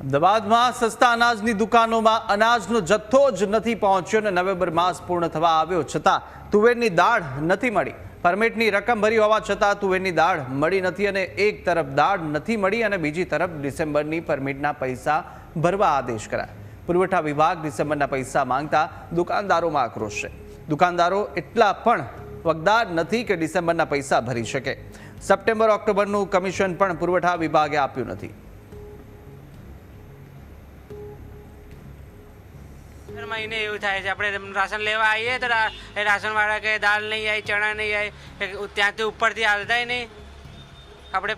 અમદાવાદમાં સસ્તા અનાજની દુકાનોમાં અનાજનો જથ્થો જ નથી પહોંચ્યો અને નવેમ્બર માસ પૂર્ણ થવા આવ્યો છતાં તુવેરની દાળ નથી મળી. પરમિટની રકમ ભરી હોવા છતાં તુવેરની દાળ મળી નથી અને એક તરફ દાળ નથી મળી અને બીજી તરફ ડિસેમ્બરની પરમિટના પૈસા ભરવા આદેશ કરાયા. પુરવઠા વિભાગ ડિસેમ્બરના પૈસા માંગતા દુકાનદારોમાં આક્રોશ છે. દુકાનદારો એટલા પણ વગદાર નથી કે ડિસેમ્બરના પૈસા ભરી શકે. સપ્ટેમ્બર, ઓક્ટોબરનું કમિશન પણ પુરવઠા વિભાગે આપ્યું નથી. મહિને એવું થાય છે, આપણે રાશન લેવા આવીએ તો એ રાશનવાળા કે દાળ નહીં આવી ચણા નહીં આવી ત્યાંથી ઉપરથી આવતાય નહીં. આપણે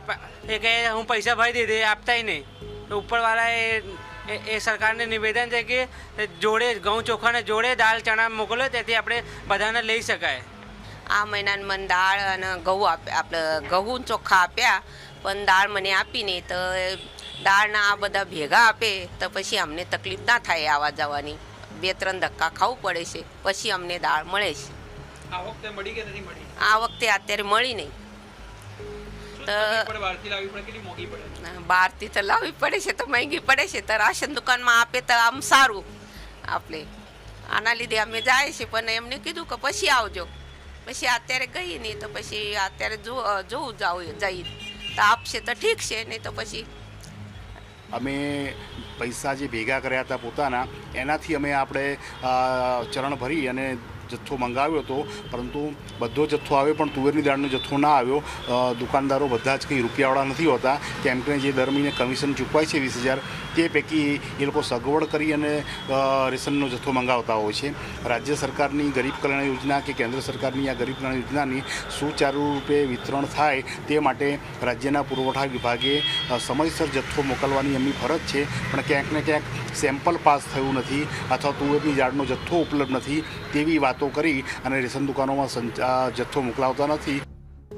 એ કહે, હું પૈસા ભરી દીધી, આપતાય નહીં. તો ઉપરવાળા એ, એ- સરકારને નિવેદન છે કે જોડે ઘઉં ચોખાને જોડે દાળ, ચણા મોકલો, તેથી આપણે બધાને લઈ શકાય. આ મહિનાની મને દાળ અને ઘઉં આપે, આપણે ઘઉં ચોખ્ખા આપ્યા, પણ દાળ મને આપી નહીં, તો દાળના આ બધા ભેગા આપે, તો પછી અમને તકલીફ ના થાય આવવા જવાની. બે ત્રણ ધક્કા ખાવું પડે છે પછી અમને દાળ મળે છે. આ વખતે મળી કે નથી મળી? આ વખતે અત્યારે મળી નહીં. તો બહારથી મોંઘી તો લાવવી પડે છે તો મહેંગી પડે છે તો રાશન દુકાનમાં આપે તો આમ સારું. આપણે આના લીધે અમે જાય છે પણ એમને કીધું કે પછી આવજો. પછી અત્યારે ગઈ નહીં તો પછી અત્યારે જો જોવું જાવ જઈ. તો આપશે તો ઠીક છે નહીં તો પછી અમે પૈસા જે ભેગા કર્યા હતા પોતાના એનાથી અમે આપણે ચરણ ભરી અને જથ્થો મંગાવ્યો હતો, પરંતુ બધો જથ્થો આવ્યો, પણ તુવેરની દાળનો જથ્થો ના આવ્યો. દુકાનદારો બધા જ કંઈ રૂપિયાવાળા નથી હોતા. કેમ કે જે દર મહિને કમિશન ચૂકવાય છે વીસ હજાર, તે પૈકી એ લોકો સગવડ કરી અને રેશનનો જથ્થો મંગાવતા હોય છે. રાજ્ય સરકારની ગરીબ કલ્યાણ યોજના કે કેન્દ્ર સરકારની આ ગરીબ કલ્યાણ યોજનાની સુચારુ રૂપે વિતરણ થાય તે માટે રાજ્યના પુરવઠા વિભાગે સમયસર જથ્થો મોકલવાની એમની ફરજ છે. પણ ક્યાંક ને ક્યાંક સેમ્પલ પાસ થયું નથી અથવા તુવેરની ઝાડનો જથ્થો ઉપલબ્ધ નથી તેવી વાતો કરી અને રેશન દુકાનોમાં જથ્થો મોકલાવતા નથી.